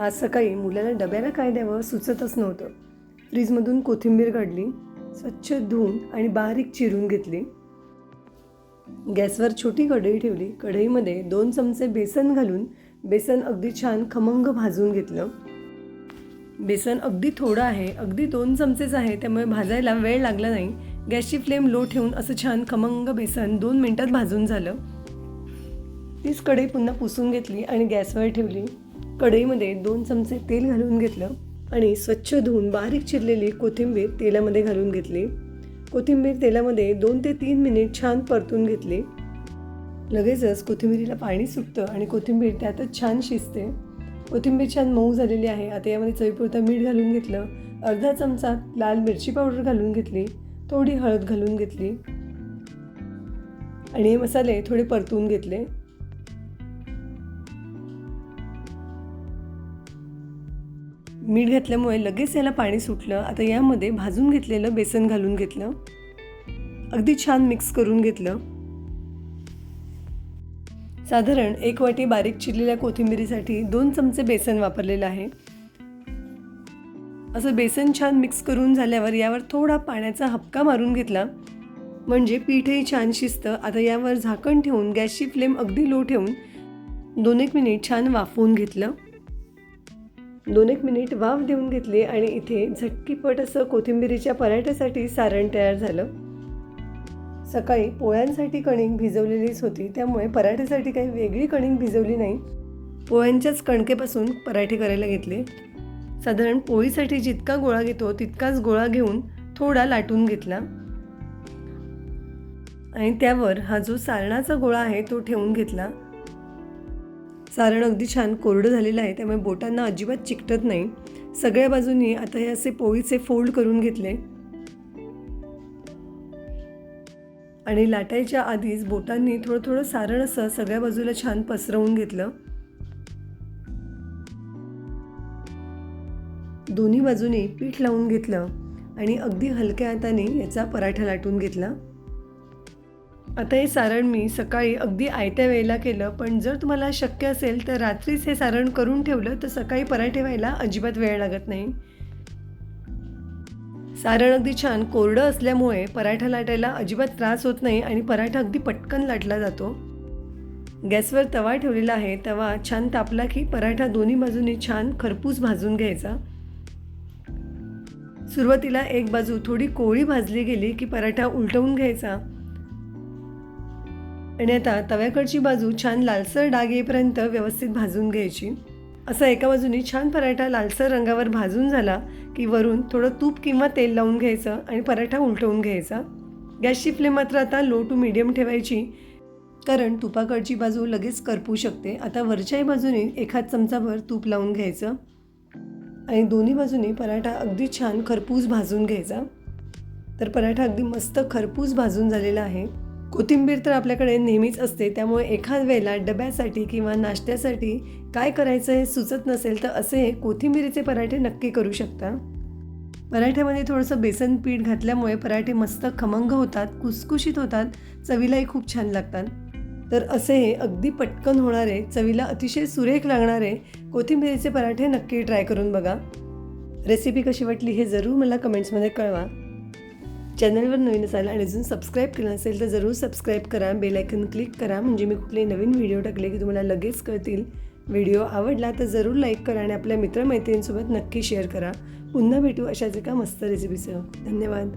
आज सकाळी मुलाला डब्याला काय द्यावं सुचतच नव्हतं. फ्रीजमधून कोथिंबीर काढली स्वच्छ धुवून आणि बारीक चिरून घेतली. गॅसवर छोटी कढई ठेवली. कढईमध्ये दोन चमचे बेसन घालून बेसन अगदी छान खमंग भाजून घेतलं. बेसन अगदी थोडं आहे अगदी दोन चमचेच आहे त्यामुळे भाजायला वेळ लागला नाही. गॅसची फ्लेम लो ठेवून असं छान खमंग बेसन दोन मिनटात भाजून झालं. तीच कढई पुन्हा पुसून घेतली आणि गॅसवर ठेवली. कढईमध्ये दोन चमचे तेल घालून घेतलं आणि स्वच्छ धुवून बारीक चिरलेली कोथिंबीर तेलामध्ये घालून घेतली. कोथिंबीर तेलामध्ये दोन ते तीन मिनिट छान परतून घेतली. लगेचच कोथिंबीरीला पाणी सुटतं आणि कोथिंबीर त्यातच छान शिजते. कोथिंबीर छान मऊ झालेली आहे. आता यामध्ये चवीपुरतं मीठ घालून घेतलं. अर्धा चमचा लाल मिरची पावडर घालून घेतली. थोडी हळद घालून घेतली. आणि हे मसाले थोडे परतून घेतले. मीठ घातल्यामुळे लगेच याला पाणी सुटलं. आता यामध्ये भाजून घेतलेलं बेसन घालून घेतलं. अगदी छान मिक्स करून घेतलं. साधारण एक वाटी बारीक चिरलेल्या कोथिंबिरीसाठी दोन चमचे बेसन वापरलेलं आहे. असं बेसन छान मिक्स करून झाल्यावर यावर थोडा पाण्याचा हपका मारून घेतला. म्हणजे पीठही छान शिजतं. आता यावर झाकण ठेवून गॅसची फ्लेम अगदी लो ठेवून दोन एक मिनिट छान वाफवून घेतलं. दोन एक मिनिट वाफ देऊन घेतली आणि इथे झटकीपट असं कोथिंबिरीच्या पराठ्यासाठी सारण तयार झालं. सकाळी पोळ्यांसाठी कणिक भिजवलेलीच होती त्यामुळे पराठ्यासाठी काही वेगळी कणिक भिजवली नाही. पोळ्यांच्याच कणकेपासून पराठे करायला घेतले. साधारण पोळीसाठी जितका गोळा घेतो तितकाच गोळा घेऊन थोडा लाटून घेतला. आणि त्यावर हा जो सारणाचा गोळा आहे तो ठेवून घेतला. सारण अगदी छान कोरडं झालेलं आहे त्यामुळे बोटांना अजिबात चिकटत नाही. सगळ्या बाजूनी आता हे असे पोळीचे फोल्ड करून घेतले. आणि लाटायच्या आधीच बोटांनी थोडं थोडं सारण असं सगळ्या बाजूला छान पसरवून घेतलं. दोन्ही बाजूनी पीठ लावून घेतलं आणि अगदी हलक्या हाताने याचा पराठा लाटून घेतला. आता हे सारण मी सकाळी अगदी आयत्या वेळेला केलं पण जर तुम्हाला शक्य असेल तर रात्रीच हे सारण करून ठेवलं तर सकाळी पराठे व्हायला अजिबात वेळ लागत नाही. सारण अगदी छान कोरडं असल्यामुळे पराठा लाटायला अजिबात त्रास होत नाही आणि पराठा अगदी पटकन लाटला जातो. गॅसवर तवा ठेवलेला आहे तवा छान तापला की पराठा दोन्ही बाजूनी छान खरपूस भाजून घ्यायचा. सुरुवातीला एक बाजू थोडी कोळी भाजली गेली की पराठा उलटवून घ्यायचा. आणि आता तव्याकडची बाजू छान लालसर डाग येईपर्यंत व्यवस्थित भाजून घ्यायची. असा एका बाजूनी छान पराठा लालसर रंगावर भाजून झाला की वरून थोडं तूप किंवा तेल लावून घ्यायचं आणि पराठा उलटवून घ्यायचा. गॅसची फ्लेम मात्र आता लो टू मिडियम ठेवायची कारण तुपाकडची बाजू लगेच करपू शकते. आता वरच्याही बाजूने एखाद चमचाभर तूप लावून घ्यायचं आणि दोन्ही बाजूने पराठा अगदी छान खरपूस भाजून घ्यायचा. तर पराठा अगदी मस्त खरपूस भाजून झालेला आहे. कोथिंबीर तर आपल्याकडे नेहमीच असते त्यामुळे एखाद वेळेला डब्यासाठी किंवा नाश्त्यासाठी काय करायचं हे सुचत नसेल तर असे कोथिंबीरीचे पराठे नक्की करू शकता. पराठ्यामध्ये थोडंसं बेसन पीठ घातल्यामुळे पराठे मस्त खमंग होतात कुसकुशीत होतात चवीलाही खूप छान लागतात. तर असे हे अगदी पटकन होणारे चवीला अतिशय सुरेख लागणारे कोथिंबीरीचे पराठे नक्की ट्राय करून बघा. रेसिपी कशी वाटली हे जरूर मला कमेंट्समध्ये कळवा. चॅनलवर नवीन असाल आणि अजून सबस्क्राईब केलं नसेल तर जरूर सबस्क्राईब करा बेलायकन क्लिक करा. म्हणजे मी कुठले नवीन व्हिडिओ टाकले की तुम्हाला लगेच कळतील. व्हिडिओ आवडला तर जरूर लाईक करा आणि आपल्या मित्रमैत्रिणींसोबत नक्की शेअर करा. पुन्हा भेटू अशाच एका मस्त रेसिपीसह धन्यवाद.